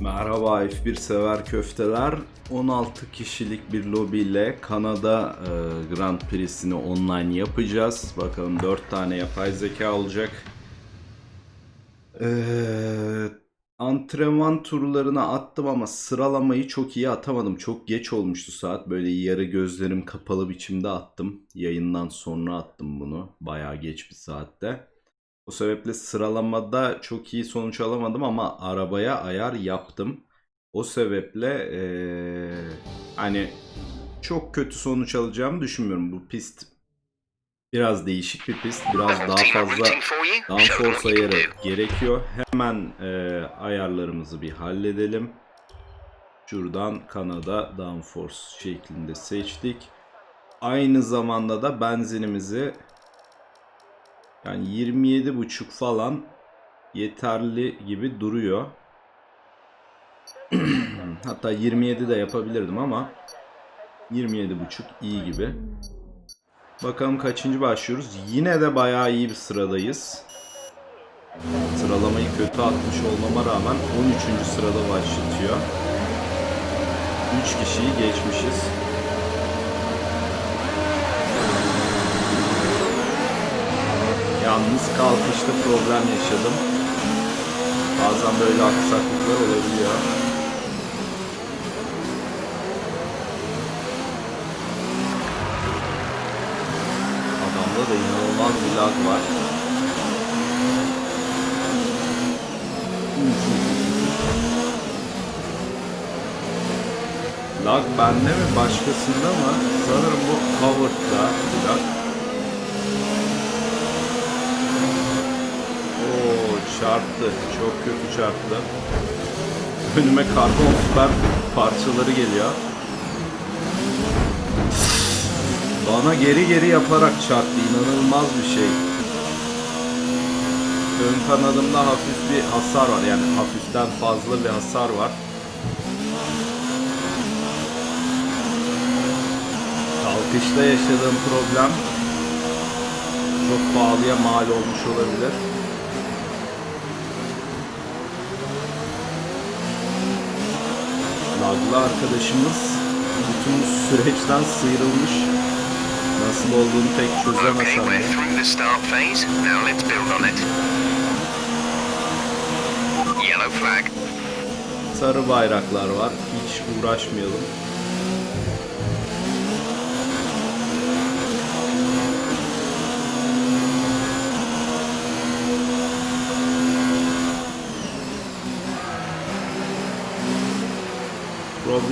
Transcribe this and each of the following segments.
Merhaba F1 sever köfteler. 16 kişilik bir lobiyle Kanada e, Grand Prix'sini online yapacağız. Bakalım 4 tane yapay zeka olacak. Ee, antrenman turlarına attım ama sıralamayı çok iyi atamadım. Çok geç olmuştu saat. Böyle yarı gözlerim kapalı biçimde attım. Yayından sonra attım bunu. Bayağı geç bir saatte. O sebeple sıralamada çok iyi sonuç alamadım ama arabaya ayar yaptım. O sebeple eee, hani çok kötü sonuç alacağımı düşünmüyorum. Bu pist biraz değişik bir pist. Biraz daha fazla downforce ayarı gerekiyor. Hemen eee, ayarlarımızı bir halledelim. Şuradan Kanada downforce şeklinde seçtik. Aynı zamanda da benzinimizi yani 27,5 falan yeterli gibi duruyor. Hatta 27 de yapabilirdim ama 27,5 iyi gibi. Bakalım kaçıncı başlıyoruz. Yine de bayağı iyi bir sıradayız. Sıralamayı kötü atmış olmama rağmen 13. sırada başlatıyor. 3 kişiyi geçmişiz. Yalnız kalkışta problem yaşadım. Bazen böyle aksaklıklar olabiliyor. Adamda da inanılmaz bir lag var. Lag bende mi başkasında mı? Sanırım bu Howard'da bir lag. Oo çarptı. Çok kötü çarptı. Önüme karbon fiber parçaları geliyor. Bana geri geri yaparak çarptı. İnanılmaz bir şey. Ön kanadımda hafif bir hasar var. Yani hafiften fazla bir hasar var. Kalkışta yaşadığım problem çok pahalıya mal olmuş olabilir. Laglı arkadaşımız bütün süreçten sıyrılmış. Nasıl olduğunu pek. Yellow flag. Sarı bayraklar var. Hiç uğraşmayalım.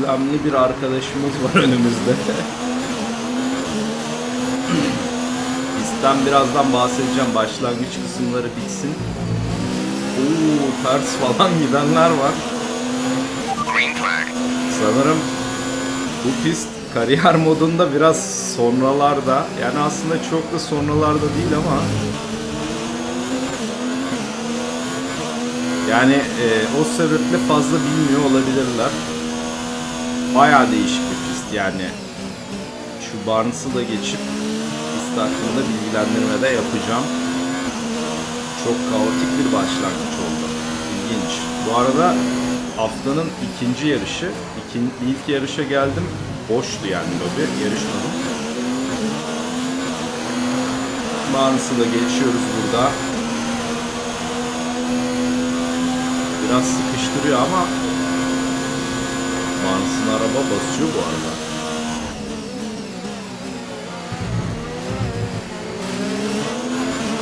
Problemli bir arkadaşımız var önümüzde. Pistten birazdan bahsedeceğim. Başlangıç kısımları bitsin. Oo, ters falan gidenler var. Sanırım bu pist kariyer modunda biraz sonralarda yani aslında çok da sonralarda değil ama yani e, o sebeple fazla bilmiyor olabilirler. Bayağı değişik bir pist yani. Şu Barnes'ı da geçip pist hakkında bilgilendirme de yapacağım. Çok kaotik bir başlangıç oldu. İlginç. Bu arada haftanın ikinci yarışı. İkin, ilk yarışa geldim. Boştu yani lobi. Yarışmadım. Barnes'ı da geçiyoruz burada. Biraz sıkıştırıyor ama Barnes'ın araba basıyor bu arada.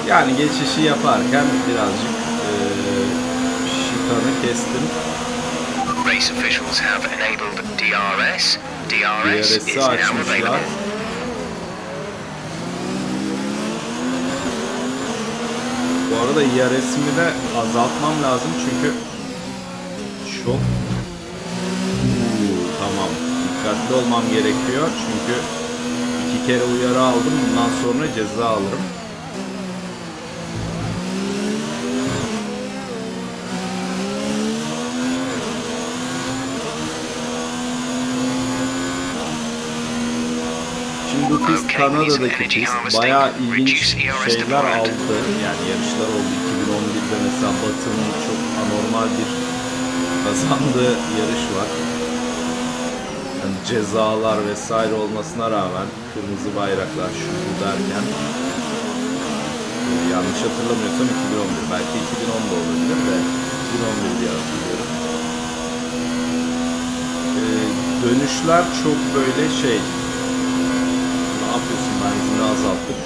Yani geçişi yaparken birazcık eee şikanı kestim. Race officials have enabled DRS. DRS is now available. Bu arada IRS'imi de azaltmam lazım çünkü çok dikkatli olmam gerekiyor çünkü iki kere uyarı aldım bundan sonra ceza alırım. Şimdi bu pist Kanada'daki pist bayağı ilginç şeyler aldı. Yani yarışlar oldu. 2011'de mesela Batı'nın çok anormal bir kazandığı yarış var. Cezalar vesaire olmasına rağmen kırmızı bayraklar şu derken yanlış hatırlamıyorsam 2011 belki 2010 da olabilir de 2011 diye hatırlıyorum. E, dönüşler çok böyle şey ne yapıyorsun benzini azaltıp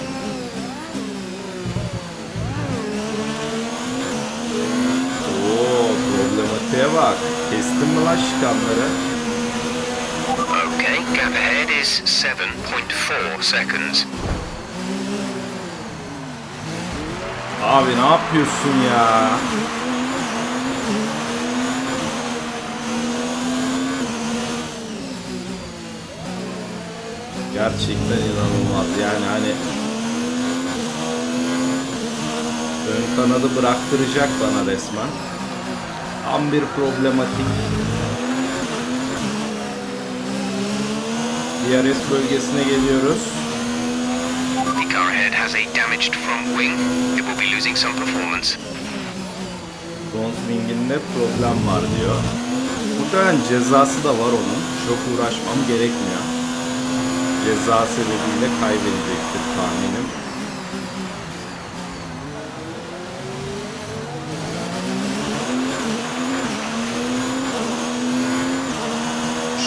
Oo problematiğe bak. Kestin mi lan şikanları? Gap ahead is 7.4 seconds. Abi ne yapıyorsun ya? Gerçekten inanılmaz. Yani hani ön kanadı bıraktıracak bana resmen. Tam bir problematik. DRS bölgesine geliyoruz. The car ahead has a damaged front wing. It will be losing some performance. Front wing'inde problem var diyor. Muhtemelen cezası da var onun. Çok uğraşmam gerekmiyor. Ceza sebebiyle kaybedecektir tahminim.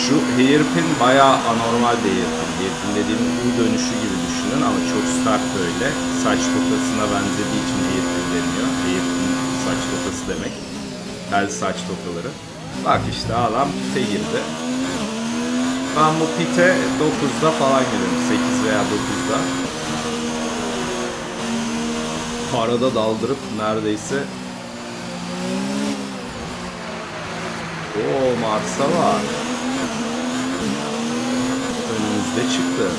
Şu hairpin bayağı anormal bir hairpin. Hairpin dediğim U dönüşü gibi düşünün ama çok sert böyle. Saç tokasına benzediği için hairpin deniyor. Hairpin saç tokası demek. Bel saç tokaları. Bak işte adam pite girdi. Ben bu pite 9'da falan giriyorum. 8 veya 9'da. Arada daldırıp neredeyse Oo Mars'a var. Önümüzde çıktı.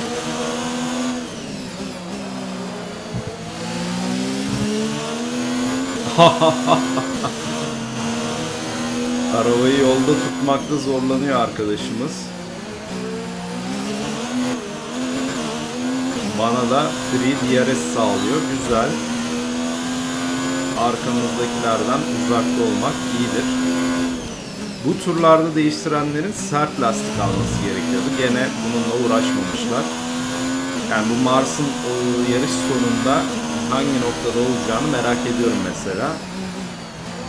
Arabayı yolda tutmakta zorlanıyor arkadaşımız. Bana da free DRS sağlıyor. Güzel. Arkamızdakilerden uzakta olmak iyidir. Bu turlarda değiştirenlerin sert lastik alması gerekiyordu. Gene bununla uğraşmamışlar. Yani bu Mars'ın o yarış sonunda hangi noktada olacağını merak ediyorum mesela.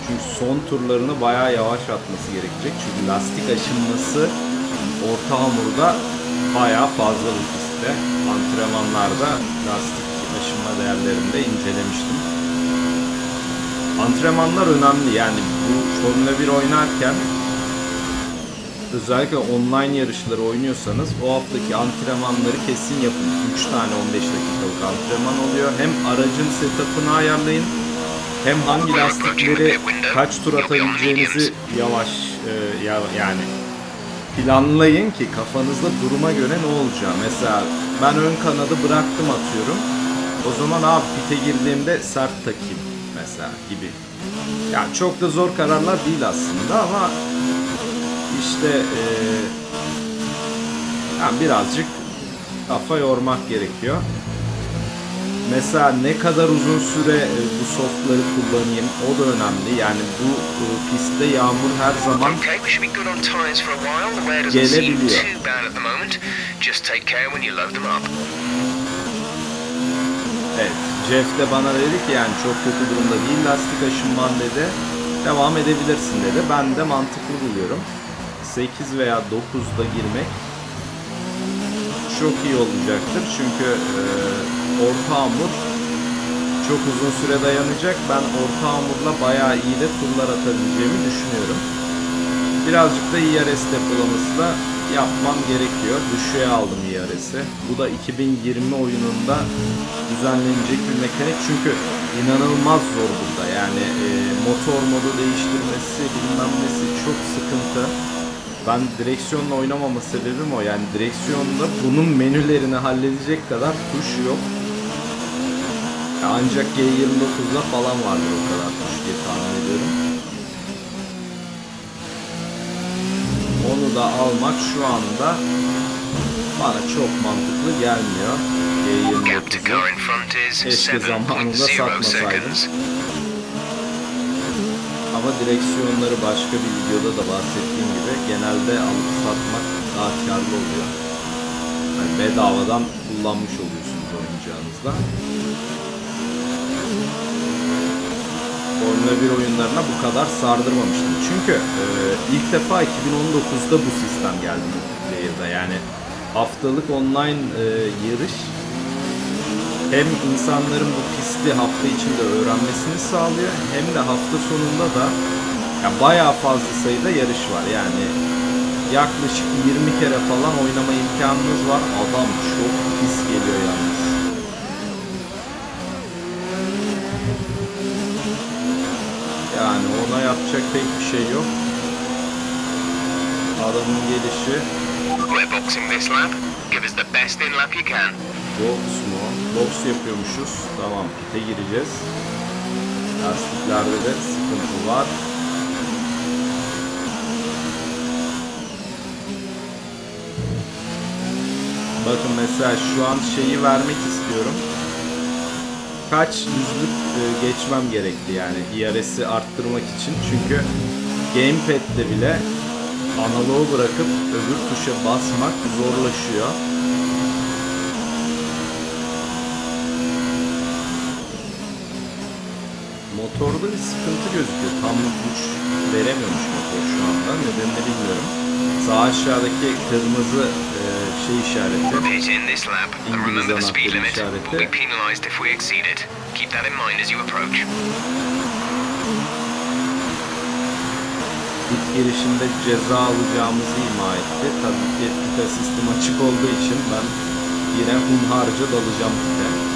Çünkü son turlarını bayağı yavaş atması gerekecek. Çünkü lastik aşınması orta hamurda bayağı fazla bu pistte. Antrenmanlarda lastik aşınma değerlerinde incelemiştim. Antrenmanlar önemli. Yani bu Formula 1 oynarken özellikle online yarışları oynuyorsanız o haftaki antrenmanları kesin yapın. 3 tane 15 dakikalık antrenman oluyor. Hem aracın setup'ını ayarlayın hem hangi lastikleri kaç tur atabileceğinizi yavaş e, ya, yani planlayın ki kafanızda duruma göre ne olacağı. Mesela ben ön kanadı bıraktım atıyorum. O zaman abi pite girdiğimde sert takayım mesela gibi. Yani çok da zor kararlar değil aslında ama işte e, yani birazcık kafa yormak gerekiyor. Mesela ne kadar uzun süre e, bu softları kullanayım o da önemli. Yani bu e, pistte yağmur her zaman Gelebiliyor. Evet, Jeff de bana dedi ki yani çok kötü durumda değil lastik aşınman dedi. Devam edebilirsin dedi. Ben de mantıklı buluyorum. 8 veya 9'da girmek çok iyi olacaktır. Çünkü e, orta hamur çok uzun süre dayanacak. Ben orta hamurla bayağı iyi de turlar atabileceğimi düşünüyorum. Birazcık da IRS depolaması da yapmam gerekiyor. Düşüğe aldım IRS'i. Bu da 2020 oyununda düzenlenecek bir mekanik. Çünkü inanılmaz zor burada. Yani e, motor modu değiştirmesi bilmem nesi çok sıkıntı. Ben direksiyonla oynamama sebebim o. Yani direksiyonda bunun menülerini halledecek kadar tuş yok. Ancak G29'da falan vardır o kadar tuş diye tahmin ediyorum. Onu da almak şu anda bana çok mantıklı gelmiyor. Gap to G29'u. car in front is Keşke zamanında 7.0 satmasaydım. Ama direksiyonları başka bir videoda da bahsettiğim gibi genelde alıp satmak daha karlı oluyor. Yani bedavadan kullanmış oluyorsunuz oyuncağınızda. Formula 1 oyunlarına bu kadar sardırmamıştım. Çünkü e, ilk defa 2019'da bu sistem geldi multiplayer'da. Yani haftalık online e, yarış hem insanların bu pisti hafta içinde öğrenmesini sağlıyor hem de hafta sonunda da ya bayağı fazla sayıda yarış var. Yani yaklaşık 20 kere falan oynama imkanınız var. Adam çok pis geliyor yalnız. Yani ona yapacak pek bir şey yok. Adamın gelişi We're boxing this lap. Give us the best in lap you can. box mu? Box yapıyormuşuz. Tamam pite gireceğiz. Lastiklerde de sıkıntı var. Bakın mesela şu an şeyi vermek istiyorum. Kaç yüzlük e, geçmem gerekti yani IRS'i arttırmak için. Çünkü gamepad'de bile analogu bırakıp öbür tuşa basmak zorlaşıyor. Motorda bir sıkıntı gözüküyor. Tam güç veremiyormuş motor şu anda. Nedenini bilmiyorum. Sağ aşağıdaki kırmızı e, şey işareti. İngiliz anahtarı işareti. Keep that in mind as you approach. Pit girişinde ceza alacağımızı ima etti. Tabii ki sistem açık olduğu için ben yine hunharca dalacağım pite.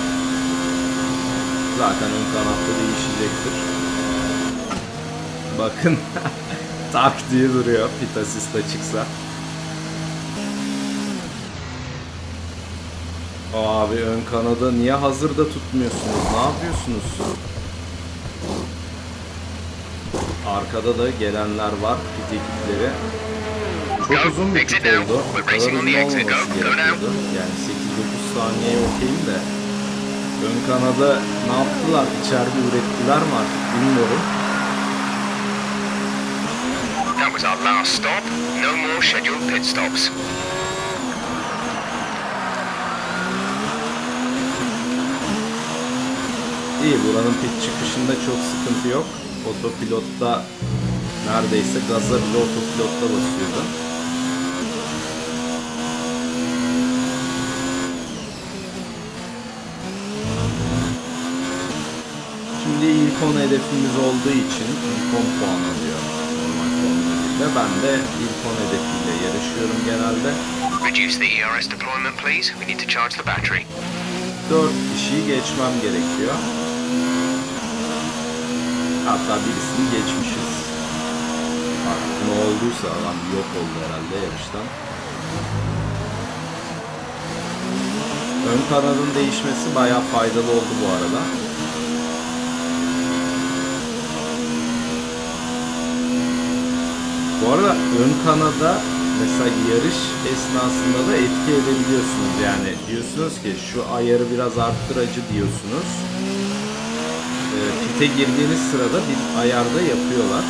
Zaten ön kanatta değişecektir. Bakın tak diye duruyor pit asist açıksa. Abi ön kanada niye hazırda tutmuyorsunuz? Ne yapıyorsunuz? Arkada da gelenler var pit ekipleri. Çok uzun bir pit oldu. Bu kadar uzun olmaması gerekiyordu. Yani 8-9 saniye okeyim de. Ön kanada ne yaptılar? İçeride ürettiler mi artık bilmiyorum. That was our last stop. No more scheduled pit stops. İyi buranın pit çıkışında çok sıkıntı yok. Otopilotta neredeyse gaza bile otopilotta basıyordu. 10 hedefimiz olduğu için ilk 10 puan alıyor normal Formula 1'de. Ben de ilk 10 hedefiyle yarışıyorum genelde. Reduce the ERS deployment, please. We need to charge the battery. 4 kişiyi geçmem gerekiyor. Hatta birisini geçmişiz. Artık ne olduysa adam yok oldu herhalde yarıştan. Ön kanadın değişmesi bayağı faydalı oldu bu arada. Bu arada ön kanada mesela yarış esnasında da etki edebiliyorsunuz. Yani diyorsunuz ki şu ayarı biraz arttırıcı diyorsunuz. Ee, pite girdiğiniz sırada bir ayarda yapıyorlar.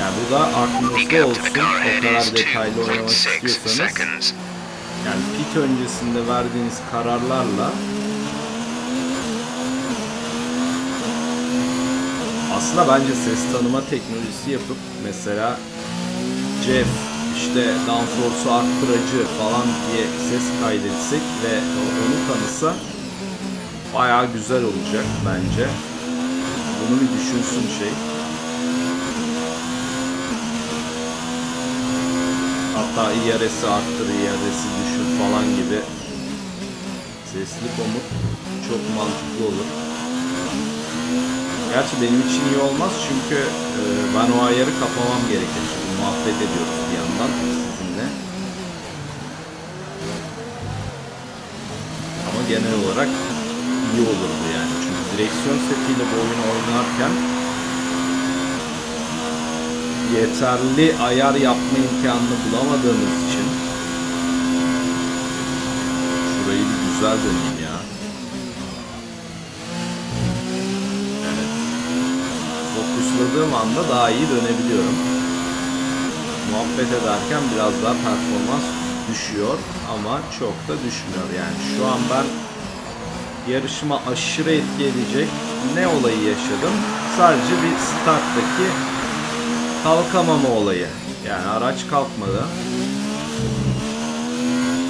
Yani bu da aklınızda olsun. O kadar detaylı oynamak 2.6 istiyorsanız. Yani pit öncesinde verdiğiniz kararlarla aslında bence ses tanıma teknolojisi yapıp mesela Jeff işte downforce'u arttırıcı falan diye ses kaydetsek ve onu tanısa bayağı güzel olacak bence. Bunu bir düşünsün şey. Hatta IRS'i arttır, IRS'i düşür falan gibi sesli komut çok mantıklı olur. Gerçi benim için iyi olmaz çünkü e, ben o ayarı kapamam gerekir. Çünkü muhabbet ediyoruz bir yandan sizinle. Ama genel olarak iyi olurdu yani. Çünkü direksiyon setiyle bu oyunu oynarken yeterli ayar yapma imkanını bulamadığımız için şurayı bir güzel döneyim atladığım anda daha iyi dönebiliyorum. Muhabbet ederken biraz daha performans düşüyor ama çok da düşmüyor yani. Şu an ben yarışıma aşırı etki edecek ne olayı yaşadım? Sadece bir starttaki kalkamama olayı. Yani araç kalkmadı.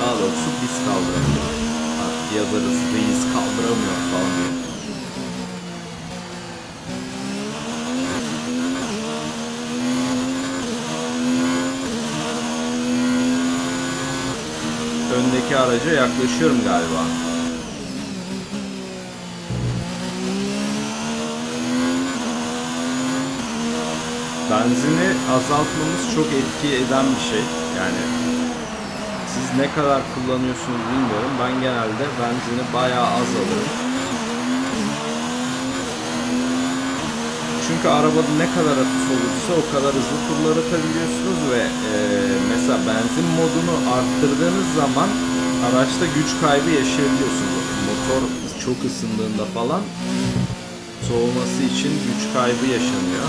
Daha doğrusu biz kaldıramıyoruz. Artık yazarız reis kaldıramıyor falan diye. Öndeki araca yaklaşıyorum galiba. Benzini azaltmamız çok etki eden bir şey. Yani siz ne kadar kullanıyorsunuz bilmiyorum. Ben genelde benzini bayağı az alırım. Çünkü araba ne kadar hafif olursa o kadar hızlı turlar atabiliyorsunuz ve e, mesela benzin modunu arttırdığınız zaman araçta güç kaybı yaşayabiliyorsunuz. Motor çok ısındığında falan soğuması için güç kaybı yaşanıyor.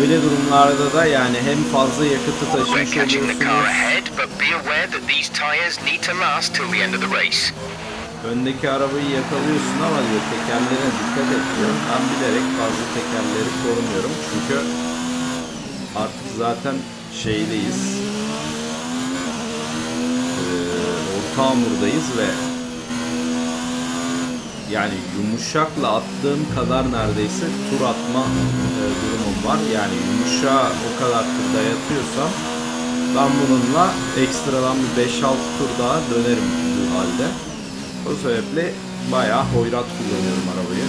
Öyle durumlarda da yani hem fazla yakıtı taşımış oluyorsunuz. Öndeki arabayı yakalıyorsun ama diyor tekerlerine dikkat et diyor. Ben bilerek fazla tekerleri korumuyorum çünkü artık zaten şeydeyiz. Ee, orta hamurdayız ve yani yumuşakla attığım kadar neredeyse tur atma e, durumum var. Yani yumuşağa o kadar tur dayatıyorsam ben bununla ekstradan bir 5-6 tur daha dönerim bu halde. O sebeple bayağı hoyrat kullanıyorum arabayı.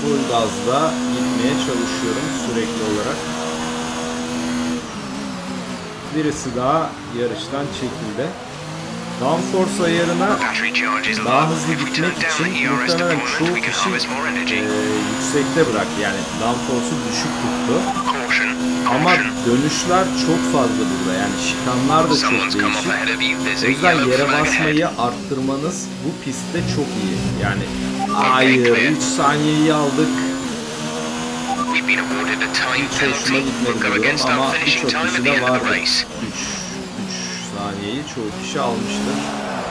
Full gazda gitmeye çalışıyorum sürekli olarak. Birisi daha yarıştan çekildi. Downforce ayarına daha hızlı gitmek için muhtemelen çoğu kişi e, yüksekte bıraktı. Yani downforce'u düşük tuttu. Ama dönüşler çok fazla burada. Yani şikanlar da çok değişik. O yüzden yere basmayı arttırmanız bu pistte çok iyi. Yani hayır 3 saniyeyi aldık. Hiç hoşuma gitmedi against ama birçok kişi de vardı. 3 race. 3 saniyeyi çoğu kişi almıştı.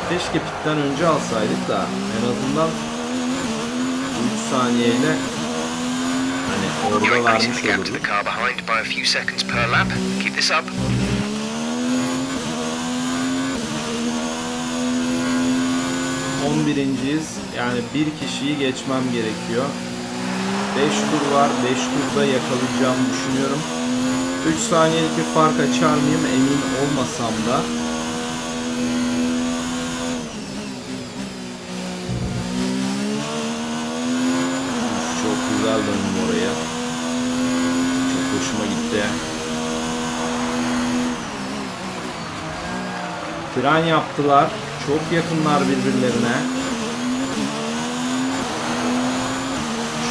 Keşke pitten önce alsaydık da en azından 3 saniyeyle You're increasing the gap to olurduk. the car behind by a few seconds per lap. Keep this up. On birinciyiz. Yani bir kişiyi geçmem gerekiyor. 5 tur var. 5 turda yakalayacağımı düşünüyorum. 3 saniyelik bir fark açar mıyım emin olmasam da. Uf, Çok güzel döndüm oraya. Çok hoşuma gitti. Tren yaptılar. Çok yakınlar birbirlerine.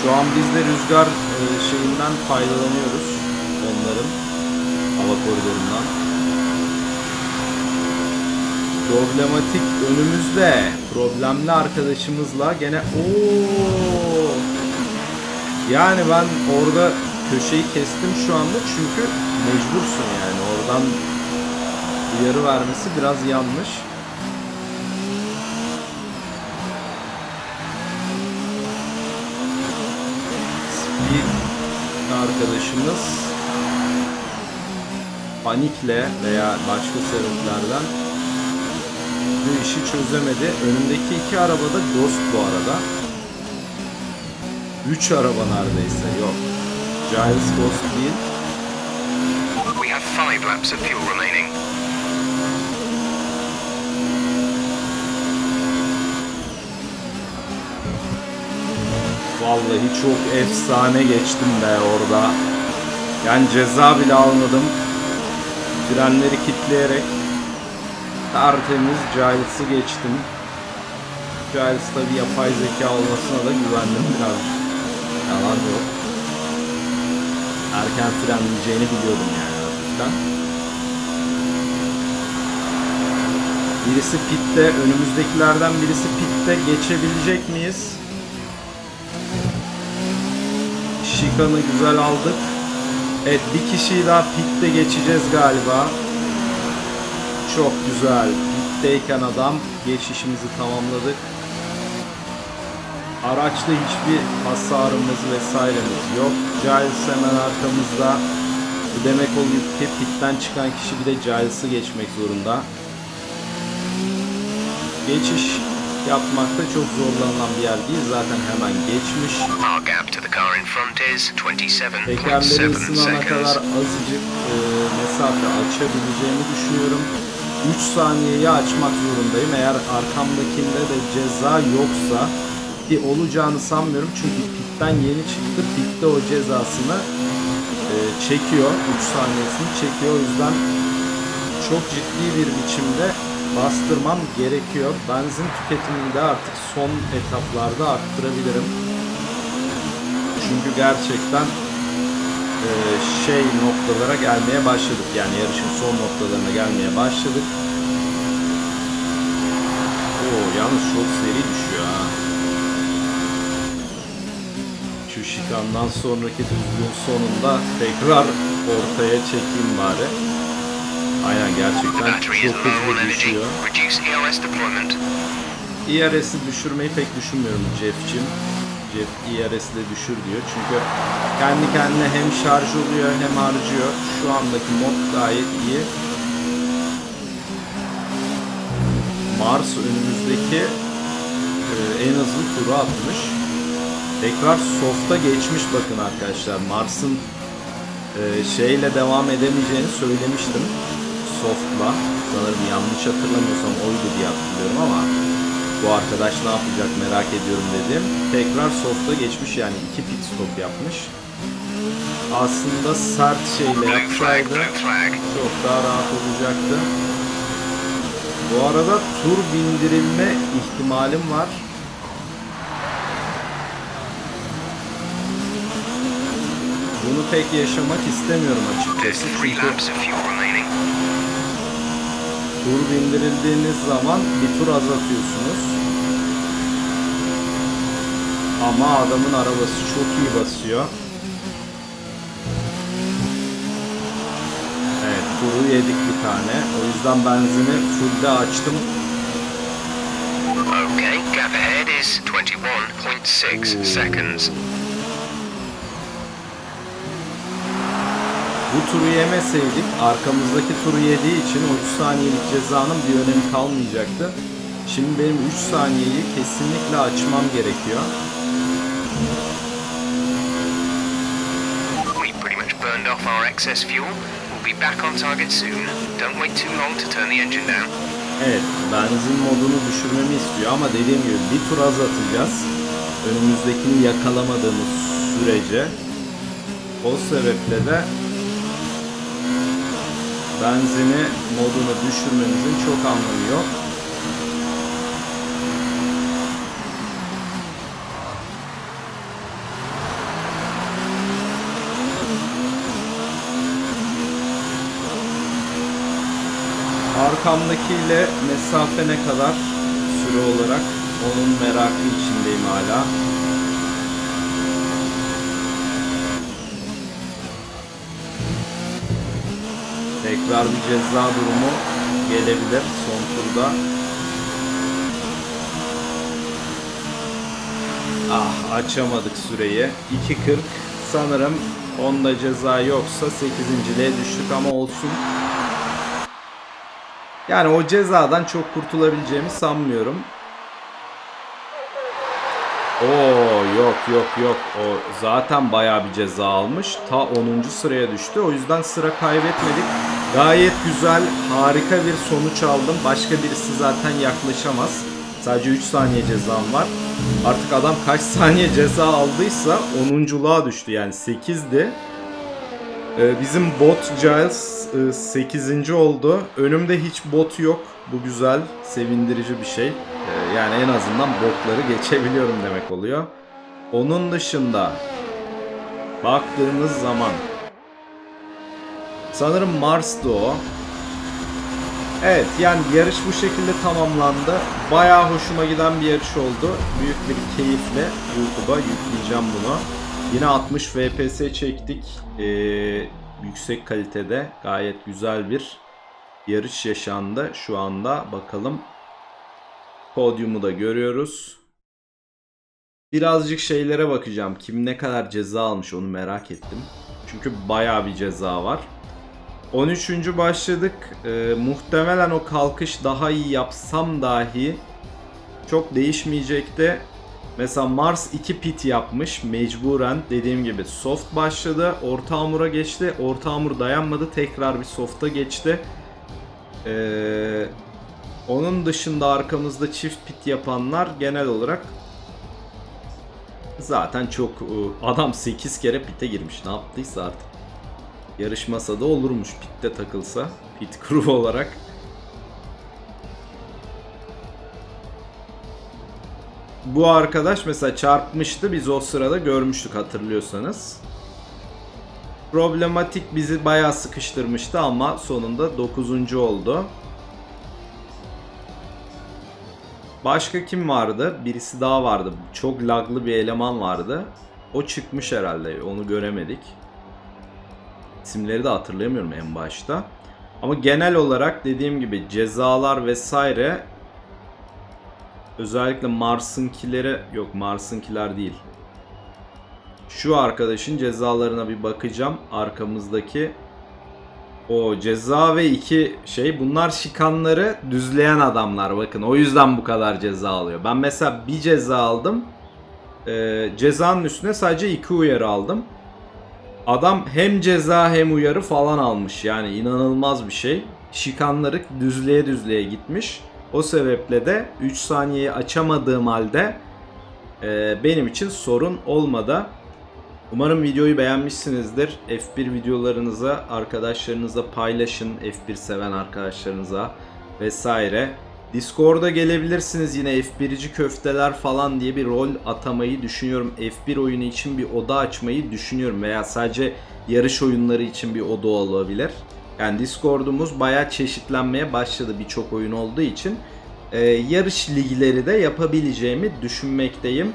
Şu an biz de rüzgar e, şeyinden faydalanıyoruz. Onların hava koridorundan. Problematik önümüzde. Problemli arkadaşımızla gene ooo. Yani ben orada köşeyi kestim şu anda çünkü mecbursun yani oradan uyarı vermesi biraz yanlış. Speed arkadaşımız panikle veya başka sebeplerden bu işi çözemedi. Önümdeki iki araba da Ghost bu arada. Üç araba neredeyse yok. Giles Ghost değil. We have five laps of fuel remaining. Vallahi çok efsane geçtim be orada. Yani ceza bile almadım. Frenleri kilitleyerek tertemiz Giles'ı geçtim. Giles tabi yapay zeka olmasına da güvendim biraz. Yalan yok. Erken frenleyeceğini biliyordum yani hafiften. Birisi pitte, önümüzdekilerden birisi pitte geçebilecek miyiz? Şikan'ı güzel aldık. Evet bir kişiyi daha pitte geçeceğiz galiba. Çok güzel. Pitteyken adam geçişimizi tamamladık. Araçta hiçbir hasarımız vesairemiz yok. Giles hemen arkamızda. Bu demek oluyor ki pitten çıkan kişi bir de Giles'ı geçmek zorunda. Geçiş yapmakta çok zorlanılan bir yer değil. Zaten hemen geçmiş. Tekerleri 27.7 ısınana kadar azıcık e, mesafe açabileceğimi düşünüyorum. 3 saniyeyi açmak zorundayım. Eğer arkamdakinde de ceza yoksa ki olacağını sanmıyorum. Çünkü pitten yeni çıktı. Pitte o cezasını e, çekiyor. 3 saniyesini çekiyor. O yüzden çok ciddi bir biçimde bastırmam gerekiyor. Benzin tüketimini de artık son etaplarda arttırabilirim. Çünkü gerçekten e, şey noktalara gelmeye başladık. Yani yarışın son noktalarına gelmeye başladık. Oo yalnız çok seri düşüyor ha. Şu şikandan sonraki düzlüğün sonunda tekrar ortaya çekeyim bari. Aynen gerçekten çok hızlı düşüyor. Reduce ERS deployment. ERS'i düşürmeyi pek düşünmüyorum Jeff'cim. Jeff ERS'i de düşür diyor. Çünkü kendi kendine hem şarj oluyor hem harcıyor. Şu andaki mod gayet iyi. Mars önümüzdeki e, en hızlı turu atmış. Tekrar soft'a geçmiş bakın arkadaşlar. Mars'ın e, şeyle devam edemeyeceğini söylemiştim. Soft'la. Sanırım yanlış hatırlamıyorsam oydu diye hatırlıyorum ama bu arkadaş ne yapacak merak ediyorum dedim. Tekrar soft'a geçmiş yani iki pit stop yapmış. Aslında sert şeyle yapsaydı çok daha rahat olacaktı. Bu arada tur bindirilme ihtimalim var. Pek yaşamak istemiyorum açıkçası. tur bindirildiğiniz zaman bir tur azaltıyorsunuz. Ama adamın arabası çok iyi basıyor. Evet turu yedik bir tane. O yüzden benzini fullde açtım. Okay, gap ahead is 21.6 Ooh. seconds. Bu turu yemeseydik arkamızdaki turu yediği için o 3 saniyelik cezanın bir önemi kalmayacaktı. Şimdi benim 3 saniyeyi kesinlikle açmam gerekiyor. We pretty much burned off our excess fuel. We'll be back on target soon. Don't wait too long to turn the engine down. Evet, benzin modunu düşürmemi istiyor ama dediğim gibi bir tur azaltacağız. Önümüzdekini yakalamadığımız sürece. O sebeple de benzini modunu düşürmemizin çok anlamı yok. Arkamdakiyle mesafe ne kadar süre olarak onun merakı içindeyim hala. Tekrar bir ceza durumu gelebilir son turda. Ah açamadık süreyi. 2.40 sanırım onda ceza yoksa 8.liğe düştük ama olsun. Yani o cezadan çok kurtulabileceğimi sanmıyorum. Oo yok yok yok. O zaten bayağı bir ceza almış. Ta 10. sıraya düştü. O yüzden sıra kaybetmedik. Gayet güzel, harika bir sonuç aldım. Başka birisi zaten yaklaşamaz. Sadece 3 saniye cezam var. Artık adam kaç saniye ceza aldıysa 10'unculuğa düştü. Yani 8'di. Ee, bizim bot Giles 8. oldu. Önümde hiç bot yok. Bu güzel, sevindirici bir şey. Ee, yani en azından botları geçebiliyorum demek oluyor. Onun dışında baktığımız zaman sanırım Mars'tı o. Evet yani yarış bu şekilde tamamlandı. Bayağı hoşuma giden bir yarış oldu. Büyük bir keyifle YouTube'a yükleyeceğim bunu. Yine 60 FPS çektik. Ee, yüksek kalitede gayet güzel bir yarış yaşandı. Şu anda bakalım. Podyumu da görüyoruz. Birazcık şeylere bakacağım. Kim ne kadar ceza almış onu merak ettim. Çünkü bayağı bir ceza var. 13. başladık. Ee, muhtemelen o kalkış daha iyi yapsam dahi çok değişmeyecekti. Mesela Mars 2 pit yapmış mecburen dediğim gibi soft başladı orta hamura geçti orta hamur dayanmadı tekrar bir soft'a geçti. Ee, onun dışında arkamızda çift pit yapanlar genel olarak zaten çok e, adam 8 kere pite girmiş ne yaptıysa artık. Yarışmasa da olurmuş pitte takılsa pit crew olarak. Bu arkadaş mesela çarpmıştı biz o sırada görmüştük hatırlıyorsanız. Problematik bizi bayağı sıkıştırmıştı ama sonunda 9. oldu. Başka kim vardı? Birisi daha vardı. Çok laglı bir eleman vardı. O çıkmış herhalde. Onu göremedik. İsimleri de hatırlayamıyorum en başta. Ama genel olarak dediğim gibi cezalar vesaire özellikle Mars'ınkileri yok Mars'ınkiler değil. Şu arkadaşın cezalarına bir bakacağım. Arkamızdaki o ceza ve iki şey bunlar şikanları düzleyen adamlar bakın o yüzden bu kadar ceza alıyor. Ben mesela bir ceza aldım. Ee, cezanın üstüne sadece iki uyarı aldım. Adam hem ceza hem uyarı falan almış yani inanılmaz bir şey. Şikanları düzleye düzleye gitmiş. O sebeple de 3 saniyeyi açamadığım halde e, benim için sorun olmadı. Umarım videoyu beğenmişsinizdir. F1 videolarınızı arkadaşlarınızla paylaşın. F1 seven arkadaşlarınıza vesaire. Discord'a gelebilirsiniz yine F1'ci köfteler falan diye bir rol atamayı düşünüyorum. F1 oyunu için bir oda açmayı düşünüyorum veya sadece yarış oyunları için bir oda olabilir. Yani Discord'umuz bayağı çeşitlenmeye başladı birçok oyun olduğu için. Ee, yarış ligleri de yapabileceğimi düşünmekteyim.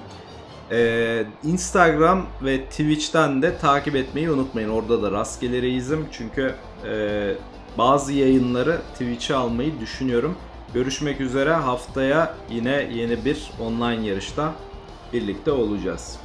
Ee, Instagram ve Twitch'ten de takip etmeyi unutmayın. Orada da rastgele reizim. Çünkü e, bazı yayınları Twitch'e almayı düşünüyorum. Görüşmek üzere haftaya yine yeni bir online yarışta birlikte olacağız.